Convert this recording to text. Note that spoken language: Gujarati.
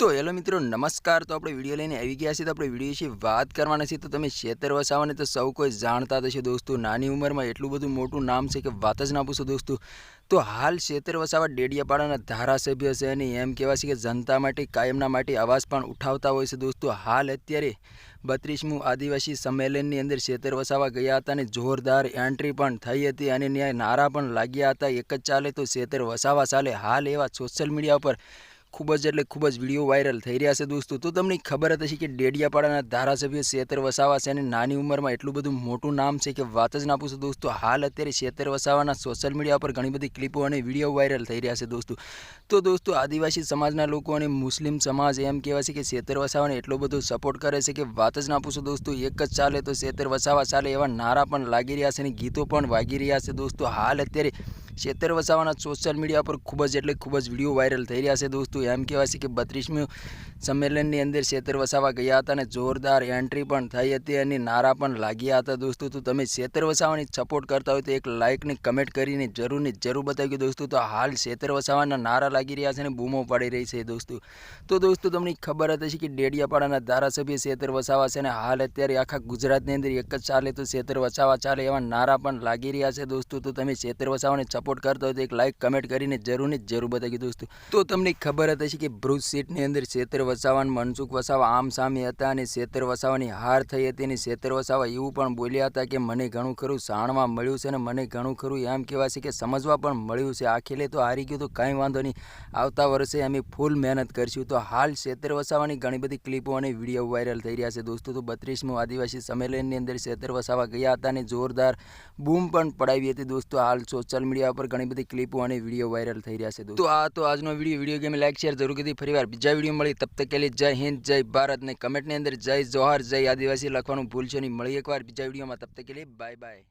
તો હેલો મિત્રો, નમસ્કાર. તો આપણે વીડિયો લઈને આવી ગયા છીએ. તો આપણે વીડિયો વિશે વાત કરવાના છીએ. તો તમે શેતર વસાવાને તો સૌ કોઈ જાણતા હશે દોસ્તો. નાની ઉંમરમાં એટલું બધું મોટું નામ છે કે વાત જ ના પૂછો દોસ્તો. તો હાલ શેતર વસાવા ડેડિયાપાડાના ધારાસભ્ય છે અને એમ કહેવાય છે કે જનતા માટે, કાયમના માટે અવાજ પણ ઉઠાવતા હોય છે દોસ્તો. હાલ અત્યારે બત્રીસમું આદિવાસી સંમેલનની અંદર શેતર વસાવા ગયા હતા અને જોરદાર એન્ટ્રી પણ થઈ હતી અને ન્યાય નારા પણ લાગ્યા હતા. એક જ ચાલે તો શેતર વસાવા ચાલે. હાલ એવા સોશિયલ મીડિયા ઉપર ખૂબ જ એટલે ખૂબ જ વીડિયો વાયરલ થઈ રહ્યા છે દોસ્તો. તો તમને ખબર હશે કે ડેડિયાપાડાના ધારાસભ્ય શેતર વસાવા છે અને નાની ઉંમરમાં એટલું બધું મોટું નામ છે કે વાત જ ના પૂછો દોસ્તો. હાલ અત્યારે શેતર વસાવાના સોશિયલ મીડિયા પર ઘણી બધી ક્લિપો અને વીડિયો વાયરલ થઈ રહ્યા છે દોસ્તો. તો દોસ્તો, આદિવાસી સમાજના લોકો અને મુસ્લિમ સમાજ એમ કહેવાય છે કે શેતર વસાવાને એટલો બધો સપોર્ટ કરે છે કે વાત જ ના પૂછો દોસ્તો. એક જ ચાલે તો શેતર વસાવા ચાલે એવા નારા પણ લાગી રહ્યા છે અને ગીતો પણ વાગી રહ્યા છે દોસ્તો. હાલ અત્યારે શેતર વસાવાના સોશિયલ મીડિયા પર ખૂબ જ એટલે ખૂબ જ વીડિયો વાયરલ થઈ રહ્યા છે દોસ્તો. એમ કહેવાય છે કે બત્રીસમી સંમેલનની અંદર શેતર વસાવા ગયા હતા અને જોરદાર એન્ટ્રી પણ થઈ હતી અને નારા પણ લાગ્યા હતા દોસ્તો. તો તમે શેતર વસાવાની સપોર્ટ કરતા હોય તો એક લાઇકની કમેન્ટ કરીને જરૂરની જરૂર બતાવી દોસ્તો. તો હાલ શેતર વસાવાના નારા લાગી રહ્યા છે અને બૂમો પાડી રહી છે દોસ્તો. તો દોસ્તો તમને ખબર હતી કે ડેડિયાપાડાના ધારાસભ્ય શેતર વસાવા છે અને હાલ અત્યારે આખા ગુજરાતની અંદર એક જ ચાલે તો શેતર વસાવા ચાલે એવા નારા પણ લાગી રહ્યા છે દોસ્તો. તો તમે શેતર વસાવાને સપોર્ટ કરતા હોય તો એક લાઇક કમેન્ટ કરીને જરૂર ને જરૂર બતાવી દોસ્તો તો તમને ખબર હતી હશે કે બ્રુજ સીટની અંદર શેતર વસાવાન, મનસુખ વસાવા આમ સામે હતા અને શેતર વસાવાની હાર થઈ હતી અને શેતર વસાવા એવું પણ બોલ્યા હતા કે મને ઘણું ખરું જાણવા મળ્યું છે અને મને ઘણું ખરું એમ કહેવાય છે કે સમજવા પણ મળ્યું છે. આખેલે તો હારી ગયું તો કાંઈ વાંધો નહીં. આવતા વર્ષે અમે ફૂલ મહેનત કરીશું. તો હાલ શેતર વસાવાની ઘણી બધી ક્લિપો અને વીડિયો વાયરલ થઈ રહ્યા છે. દોસ્તો, તો બત્રીસમું આદિવાસી સંમેલનની અંદર શેતર વસાવા ગયા હતા અને જોરદાર બૂમ પણ પડાવી હતી. દોસ્તો, હાલ સોશિયલ મીડિયા પર ઘણી બધી ક્લિપો અને વીડિયો વાયરલ થઈ રહ્યા છે તો આ તો આજનો video video game like share જરૂર કરી ફરીવાર બીજા વીડિયો મળી. તબ તક જય હિન્દ, જય ભારત ને કમેન્ટની અંદર જય જોહર, જય આદિવાસી લખવાનું ભૂલશો નહીં. મળી એકવાર બીજા વિડીયોમાં તબ તક બાય બાય